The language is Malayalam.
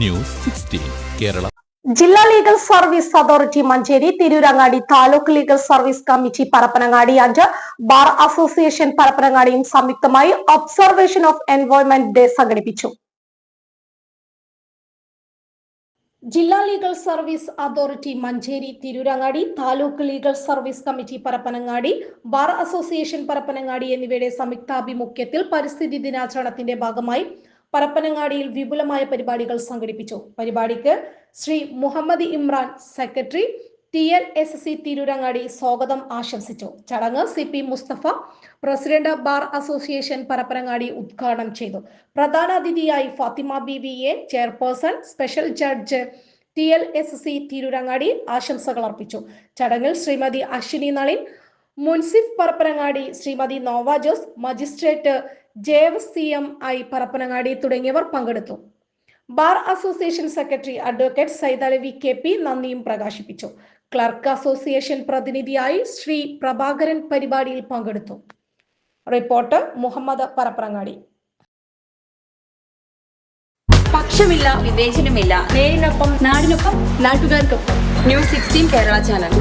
News sixteen Kerala. ജില്ലാ legal service authority Manjeri Tirurangadi taluk legal service committee Parappanangadi അഞ്ച് ബാർ അസോസിയേഷൻ പരപ്പനങ്ങാടിയും സംയുക്തമായി ഒബ്സർവേഷൻ ഓഫ് എൻവയോൺമെന്റ് ഡേ സംഘടിപ്പിച്ചു. ജില്ലാ legal service authority Manjeri Tirurangadi taluk legal service committee Parappanangadi bar association Parappanangadi എന്നിവയുടെ സംയുക്താഭിമുഖ്യത്തിൽ പരിസ്ഥിതി ദിനാചരണത്തിന്റെ ഭാഗമായി പരപ്പനങ്ങാടിയിൽ വിപുലമായ പരിപാടികൾ സംഘടിപ്പിച്ചു. പരിപാടിക്ക് Shri Muhammad Imran secretary T N S C Tirurangadi സ്വാഗതം ആശംസിച്ചു. ചടങ്ങ് C P Mustafa president bar association Parappanangadi ഉദ്ഘാടനം ചെയ്തു. പ്രധാന അതിഥിയായി Fathima B V A chairperson special judge T L S C Tirurangadi ആശംസകൾ അർപ്പിച്ചു. ചടങ്ങിൽ ശ്രീമതി അശ്വിനി നളിൻ മുൻസിഫ് പരപ്പനങ്ങാടി ശ്രീമതി നോവ ജോസ് മജിസ്ട്രേറ്റ് ജേവ് സി എം ഐ പരപ്പനങ്ങാടി തുടങ്ങിയവർ പങ്കെടുത്തു. Bar association secretary advocate Saithali V K P നന്ദിയും പ്രകാശിപ്പിച്ചു. ക്ലർക്ക് അസോസിയേഷൻ പ്രതിനിധിയായി ശ്രീ പ്രഭാകരൻ പരിപാടിയിൽ പങ്കെടുത്തു. റിപ്പോർട്ട് മുഹമ്മദ് പരപ്പനങ്ങാടി പക്ഷമില്ല വിവേചനമില്ല. നേരിനൊപ്പം നാടിനൊപ്പം നാട്ടുകാർക്കൊപ്പം. News sixteen Kerala channel.